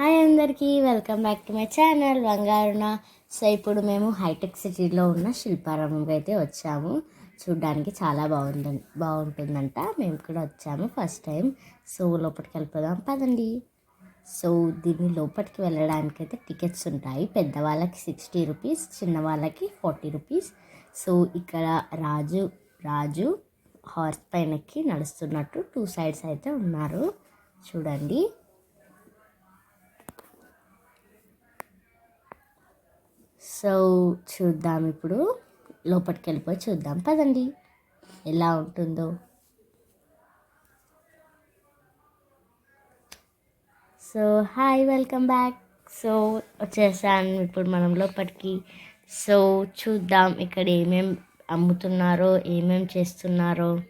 Hi అందరికీ welcome back to my channel బంగారున. So ఇప్పుడు మేము హైటెక్ సిటీలో ఉన్న శిల్పారామంకి అయితే వచ్చాము. చూడ్డానికి చాలా బాగుంది బాగుంటుందంట. మేము కూడా వచ్చాము ఫస్ట్ టైం. సో లోపలికి వెళ్ళిపోదాం పదండి. సో దీన్ని లోపలికి వెళ్ళడానికి అయితే టికెట్స్ ఉంటాయి. పెద్దవాళ్ళకి సిక్స్టీ రూపీస్ చిన్నవాళ్ళకి ఫార్టీ రూపీస్. సో ఇక్కడ రాజు రాజు హార్స్ పైనకి నడుస్తున్నట్టు టూ సైడ్స్ అయితే ఉన్నారు. చూడండి. సో చూద్దాం ఇప్పుడు. లోపలికి వెళ్ళిపోయి చూద్దాం. పదండి. ఎలా ఉంటుందో. So hi welcome back. So వచ్చేసాను ఇప్పుడు మనం లోపలికి. సో చూద్దాం ఇక్కడ ఏమేం అమ్ముతున్నారో ఏమేం చేస్తున్నారో.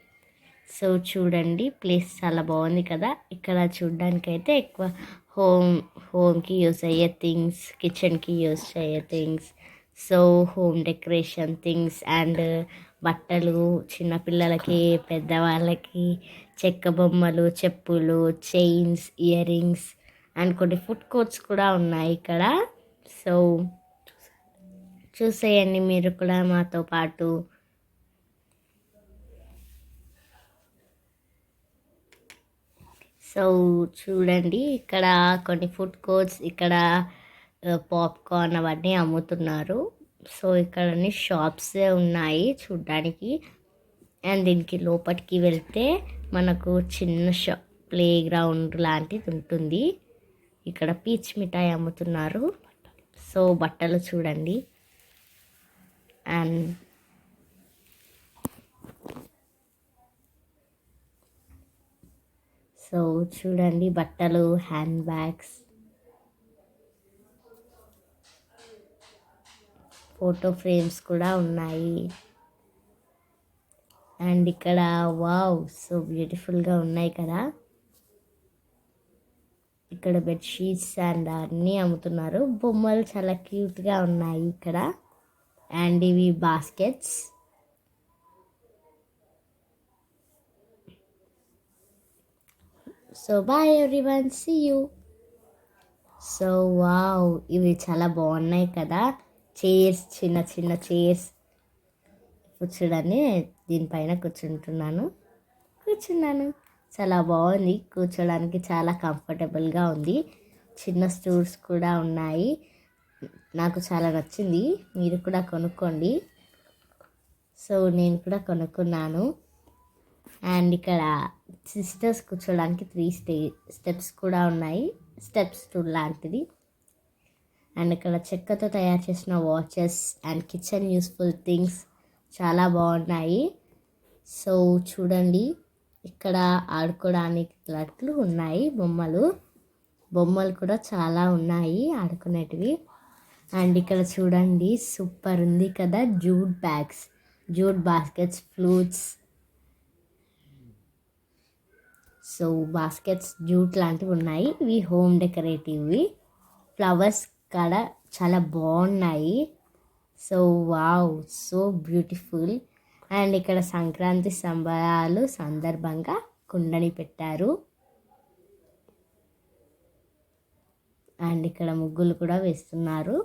సో చూడండి. ప్లేస్ చాలా బాగుంది కదా. ఇక్కడ చూడడానికైతే ఎక్కువ హోమ్ హోమ్కి యూస్ అయ్యే థింగ్స్ కిచెన్కి యూస్ అయ్యే things so home decoration things and బట్టలు చిన్నపిల్లలకి పెద్దవాళ్ళకి చెక్క బొమ్మలు చెప్పులు చైన్స్ ఇయర్ రింగ్స్ అండ్ కొన్ని ఫుడ్ కోర్ట్స్ కూడా ఉన్నాయి ఇక్కడ. సో చూసేయండి మీరు కూడా మాతో పాటు. సో చూడండి ఇక్కడ కొన్ని ఫుడ్ కోర్ట్స్ ఇక్కడ పాప్కార్న్ అవన్నీ అమ్ముతున్నారు. సో ఇక్కడ అన్ని షాప్స్ ఉన్నాయి చూడ్డానికి. అండ్ దీనికి లోపలికి వెళ్తే మనకు చిన్న షా ప్లే గ్రౌండ్ లాంటిది ఉంటుంది. ఇక్కడ పీచ్ మిఠాయి అమ్ముతున్నారు. సో బట్టలు చూడండి. అండ్ సో చూడండి బట్టలు హ్యాండ్ బ్యాగ్స్. ఫోటో ఫ్రేమ్స్ కూడా ఉన్నాయి. అండ్ ఇక్కడ వావ్ సో బ్యూటిఫుల్గా ఉన్నాయి కదా. ఇక్కడ బెడ్షీట్స్ అండ్ అన్నీ అమ్ముతున్నారు. బొమ్మలు చాలా క్యూట్గా ఉన్నాయి ఇక్కడ. అండ్ ఇవి baskets. So bye everyone see you. So wow ఇవి చాలా బాగున్నాయి కదా. చైర్స్ చిన్న చిన్న చైర్స్ కూర్చోడని దీనిపైన కూర్చుంటున్నాను. కూర్చున్నాను. చాలా బాగుంది. కూర్చోడానికి చాలా కంఫర్టబుల్గా ఉంది. చిన్న స్టూల్స్ కూడా ఉన్నాయి. నాకు చాలా నచ్చింది. మీరు కూడా కొనుక్కోండి. సో నేను కూడా కొనుక్కున్నాను. అండ్ ఇక్కడ సిస్టర్స్ కూర్చోడానికి త్రీ స్టే స్టెప్స్ కూడా ఉన్నాయి. స్టెప్స్ టూ లాంటిది. అండ్ ఇక్కడ చెక్కతో తయారు చేసిన watches and kitchen useful things చాలా బాగున్నాయి. సో చూడండి ఇక్కడ ఆడుకోవడానికి లట్లు ఉన్నాయి బొమ్మలు. బొమ్మలు కూడా చాలా ఉన్నాయి ఆడుకునేటివి. అండ్ ఇక్కడ చూడండి సూపర్ ఉంది కదా jute bags jute baskets flutes. So baskets jute లాంటివి ఉన్నాయి. ఇవి హోమ్ డెకరేటివ్వి. ఫ్లవర్స్ ఇక్కడ చాలా బాగున్నాయి. So wow so beautiful. And ఇక్కడ సంక్రాంతి సంబరాలు సందర్భంగా కుండని పెట్టారు. అండ్ ఇక్కడ ముగ్గులు కూడా వేస్తున్నారు.